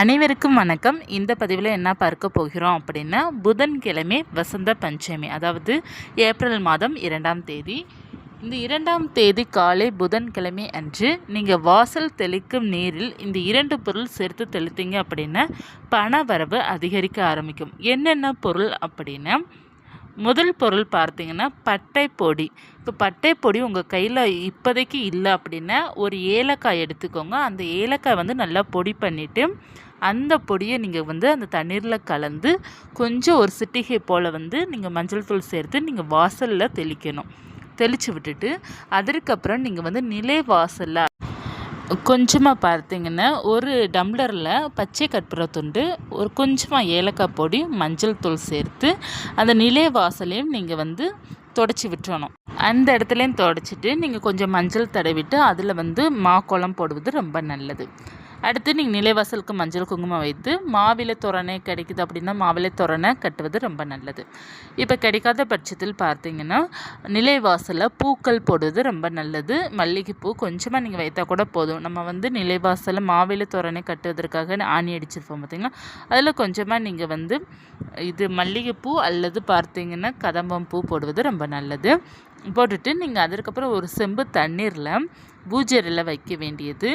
அனைவருக்கும் வணக்கம். இந்த பதிவில் என்ன பார்க்க போகிறோம் அப்படின்னா புதன்கிழமை வசந்த பஞ்சமி அதாவது ஏப்ரல் மாதம் இரண்டாம் தேதி. இந்த இரண்டாம் தேதி காலை புதன்கிழமை அன்று நீங்கள் வாசல் தெளிக்கும் நீரில் இந்த இரண்டு பொருள் சேர்த்து தெளித்தீங்க அப்படின்னா பண வரவு அதிகரிக்க ஆரம்பிக்கும். என்னென்ன பொருள் அப்படின்னா முதல் பொருள் பார்த்தீங்கன்னா பட்டை பொடி இப்போ பட்டை பொடி உங்கள் கையில் இப்போதைக்கு இல்லை அப்படின்னா ஒரு ஏலக்காய் எடுத்துக்கோங்க. அந்த ஏலக்காய் வந்து நல்லா பொடி பண்ணிவிட்டு அந்த பொடியை நீங்கள் வந்து அந்த தண்ணீரில் கலந்து கொஞ்சம் ஒரு சிட்டிகை போல் வந்து நீங்கள் மஞ்சள் தூள் சேர்த்து நீங்கள் வாசலில் தெளிக்கணும். தெளித்து விட்டுட்டு அதற்கப்புறம் நீங்கள் வந்து நிலை வாசலில் கொஞ்சமாக பார்த்தீங்கன்னா ஒரு டம்ளரில் பச்சை கற்பூர துண்டு ஒரு கொஞ்சமாக ஏலக்காய் பொடி மஞ்சள் தூள் சேர்த்து அந்த நிலை வாசலையும் நீங்கள் வந்து தொடச்சி விட்டுறணும். அந்த இடத்துலையும் தொடச்சிட்டு நீங்கள் கொஞ்சம் மஞ்சள் தடவிட்டு அதில் வந்து மாக்குளம் போடுவது ரொம்ப நல்லது. அடுத்து நீங்கள் நிலைவாசலுக்கு மஞ்சள் குங்குமம் வைத்து மாவிலை தோரணை கிடைக்குது அப்படின்னா மாவிலை தோரணை கட்டுவது ரொம்ப நல்லது. இப்போ கிடைக்காத பட்சத்தில் பார்த்தீங்கன்னா நிலைவாசலில் பூக்கள் போடுவது ரொம்ப நல்லது. மல்லிகைப்பூ கொஞ்சமாக நீங்கள் வைத்தால் கூட போதும். நம்ம வந்து நிலைவாசலில் மாவிலை தோரணை கட்டுவதற்காக ஆணி அடிச்சிருப்போம் பார்த்திங்கன்னா அதில் கொஞ்சமாக நீங்கள் வந்து இது மல்லிகைப்பூ அல்லது பார்த்தீங்கன்னா கதம்பம் பூ போடுவது ரொம்ப நல்லது. போட்டுட்டு நீங்கள் அதற்கப்புறம் ஒரு செம்பு தண்ணீரில் பூஜரில் வைக்க வேண்டியது.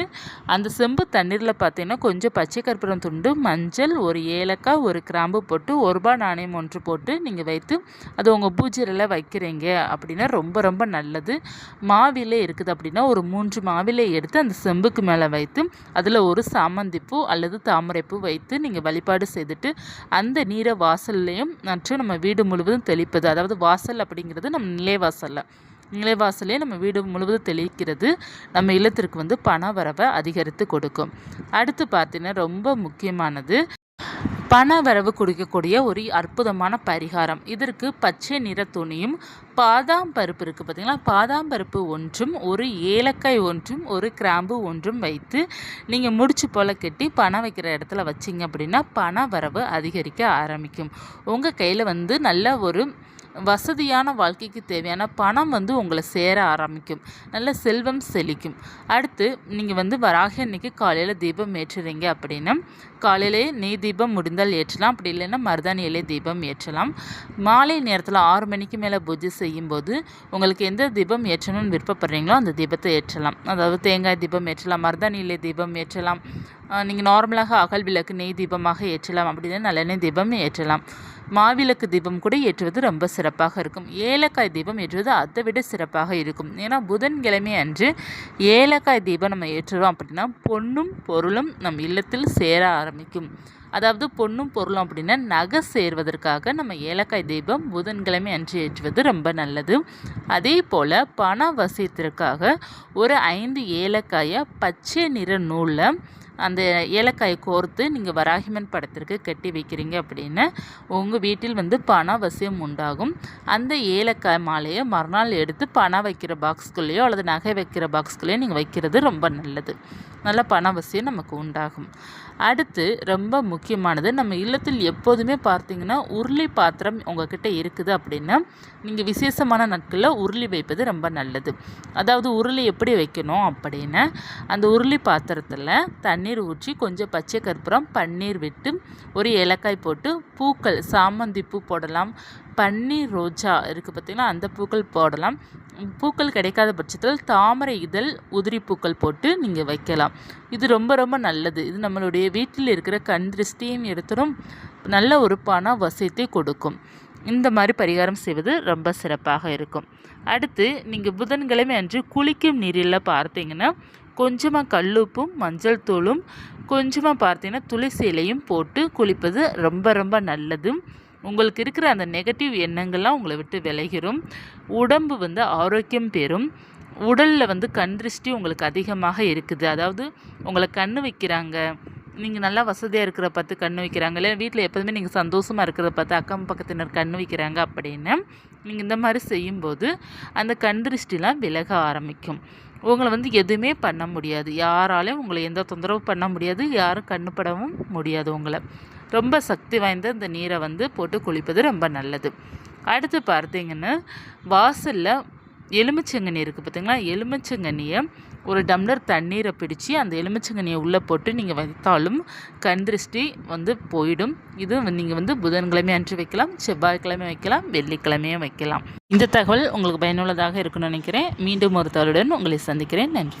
அந்த செம்பு தண்ணீரில் பார்த்தீங்கன்னா கொஞ்சம் பச்சை கற்பூரம் துண்டு மஞ்சள் ஒரு ஏலக்காய் ஒரு கிராம்பு போட்டு ஒரு ரூபா நாணயம் ஒன்று போட்டு நீங்கள் வைத்து அது உங்கள் பூஜரில் வைக்கிறீங்க அப்படின்னா ரொம்ப ரொம்ப நல்லது. மாவிலே இருக்குது அப்படின்னா ஒரு மூன்று மாவிலை எடுத்து அந்த செம்புக்கு மேலே வைத்து அதில் ஒரு சாமந்திப்பூ அல்லது தாமரைப்பூ வைத்து நீங்கள் வழிபாடு செய்துட்டு அந்த நீரை வாசல்லையும் மற்றும் நம்ம வீடு முழுவதும் தெளிப்பது அதாவது வாசல் அப்படிங்கிறது நம்ம நிலைவாசலில். நிலைவாசலே நம்ம வீடு முழுவதும் தெளிக்கிறது. நம்ம இல்லத்திற்கு வந்து பண வரவை அதிகரித்து கொடுக்கும். அடுத்து பார்த்தீங்கன்னா ரொம்ப முக்கியமானது பண வரவு கொடுக்கக்கூடிய ஒரு அற்புதமான பரிகாரம். இதற்கு பச்சை நிற துணியும் பாதாம் பருப்பு இருக்குது பார்த்தீங்கன்னா பாதாம் பருப்பு ஒன்றும் ஒரு ஏலக்காய் ஒன்றும் ஒரு கிராம்பு ஒன்றும் வைத்து நீங்கள் முடிச்சு போல் கட்டி பணம் வைக்கிற இடத்துல வச்சிங்க அப்படின்னா பண வரவு அதிகரிக்க ஆரம்பிக்கும். உங்கள் கையில் வந்து நல்ல ஒரு வசதியான வாழ்க்கைக்கு தேவையான பணம் வந்து உங்களை சேர ஆரம்பிக்கும். நல்ல செல்வம் செழிக்கும். அடுத்து நீங்கள் வந்து வராக அன்னைக்கு காலையில் தீபம் ஏற்றுறீங்க அப்படின்னா காலையிலேயே நெய் தீபம் முடிந்தால் ஏற்றலாம். அப்படி இல்லைன்னா மருதாணி இலை தீபம் ஏற்றலாம். மாலை நேரத்தில் ஆறு மணிக்கு மேலே பூஜை செய்யும்போது உங்களுக்கு எந்த தீபம் ஏற்றணும்னு விருப்பப்படுறீங்களோ அந்த தீபத்தை ஏற்றலாம். அதாவது தேங்காய் தீபம் ஏற்றலாம் மருதாணி இலை தீபம் ஏற்றலாம். நீங்கள் நார்மலாக அகல் விளக்கு நெய் தீபமாக ஏற்றலாம். அப்படின்னா நல்லெண்ணெய் தீபம் ஏற்றலாம். மாவிளக்கு தீபம் கூட ஏற்றுவது ரொம்ப சிறப்பாக இருக்கும். ஏலக்காய் தீபம் ஏற்றுவது அதை விட சிறப்பாக இருக்கும். ஏன்னா புதன்கிழமை அன்று ஏலக்காய் தீபம் நம்ம ஏற்றுறோம் அப்படின்னா பொண்ணும் பொருளும் நம் இல்லத்தில் சேர ஆரம்பிக்கும். அதாவது பொண்ணும் பொருளும் அப்படின்னா நகை சேர்வதற்காக நம்ம ஏலக்காய் தீபம் புதன்கிழமை அன்று ஏற்றுவது ரொம்ப நல்லது. அதே போல் பண வசியத்திற்காக ஒரு ஐந்து ஏலக்காயை பச்சை நிற நூலில் அந்த ஏலக்காயை கோர்த்து நீங்கள் வராகிமன் படத்திற்கு கட்டி வைக்கிறீங்க அப்படின்னு உங்கள் வீட்டில் வந்து பணாவசியம் உண்டாகும். அந்த ஏலக்காய் மாலையை மறுநாள் எடுத்து பணம் வைக்கிற பாக்ஸ்குள்ளேயோ அல்லது நகை வைக்கிற பாக்ஸ்குள்ளேயோ நீங்கள் வைக்கிறது ரொம்ப நல்லது. நல்ல பணவசியம் நமக்கு உண்டாகும். அடுத்து ரொம்ப முக்கியமானது நம்ம இல்லத்தில் எப்போதுமே பார்த்தீங்கன்னா உருளி பாத்திரம் உங்ககிட்ட இருக்குது அப்படின்னா நீங்கள் விசேஷமான நாட்களில் உருளி வைப்பது ரொம்ப நல்லது. அதாவது உருளி எப்படி வைக்கணும் அப்படின்னா அந்த உருளி பாத்திரத்தில் தண்ணி தண்ணீர் ஊற்றி கொஞ்சம் பச்சை கற்பூரம் பன்னீர் விட்டு ஒரு ஏலக்காய் போட்டு பூக்கள் சாமந்தி பூ போடலாம். பன்னீர் ரோஜா இருக்குது பார்த்திங்கன்னா அந்த பூக்கள் போடலாம். பூக்கள் கிடைக்காத பட்சத்தில் தாமரை இதழ் உதிரி பூக்கள் போட்டு நீங்கள் வைக்கலாம். இது ரொம்ப ரொம்ப நல்லது. இது நம்மளுடைய வீட்டில் இருக்கிற கண் திருஷ்டியும் எடுத்துடும் நல்ல ஒரு பண வசியத்தை கொடுக்கும். இந்த மாதிரி பரிகாரம் செய்வது ரொம்ப சிறப்பாக இருக்கும். அடுத்து நீங்கள் புதன்கிழமை அன்று குளிக்கும் நீரில் பார்த்தீங்கன்னா கொஞ்சமாக கல்லுப்பும் மஞ்சள் தூளும் கொஞ்சமாக பார்த்தீங்கன்னா துளசி இலையும் போட்டு குளிப்பது ரொம்ப ரொம்ப நல்லது. உங்களுக்கு இருக்கிற அந்த நெகட்டிவ் எண்ணங்கள்லாம் உங்களை விட்டு விலகிரும். உடம்பு வந்து ஆரோக்கியம் பெறும். உடலில் வந்து கண் திருஷ்டி உங்களுக்கு அதிகமாக இருக்குது. அதாவது உங்களை கண் வைக்கிறாங்க. நீங்கள் நல்லா வசதியாக இருக்கிற பார்த்து கண் வைக்கிறாங்க. இல்லை வீட்டில் எப்போதுமே நீங்கள் சந்தோஷமாக இருக்கிறத பார்த்து அக்கம் பக்கத்தினர் கண் வைக்கிறாங்க அப்படின்னு நீங்கள் இந்த மாதிரி செய்யும்போது அந்த கண் திருஷ்டிலாம் விலக ஆரம்பிக்கும். உங்களை வந்து எதுவுமே பண்ண முடியாது. யாராலையும் உங்களை எந்த தொந்தரவும் பண்ண முடியாது. யாரும் கண்ணுப்படவும் முடியாது உங்களை. ரொம்ப சக்தி வாய்ந்த இந்த நீரை வந்து போட்டு குளிப்பது ரொம்ப நல்லது. அடுத்து பார்த்தீங்கன்னா வாசலில் எலுமிச்சங்கண்ணி இருக்குது பார்த்திங்களா எலுமிச்சங்கண்ணியை ஒரு டம்ளர் தண்ணீரை பிடிச்சி அந்த எலுமிச்சங்கனியை உள்ளே போட்டு நீங்கள் வைத்தாலும் கண் திருஷ்டி வந்து போயிடும். இது நீங்கள் வந்து புதன்கிழமை அன்று வைக்கலாம் செவ்வாய்க்கிழமை வைக்கலாம் வெள்ளிக்கிழமையும் வைக்கலாம். இந்த தகவல் உங்களுக்கு பயனுள்ளதாக இருக்கும்னு நினைக்கிறேன். மீண்டும் ஒரு தகவலுடன் உங்களை சந்திக்கிறேன். நன்றி.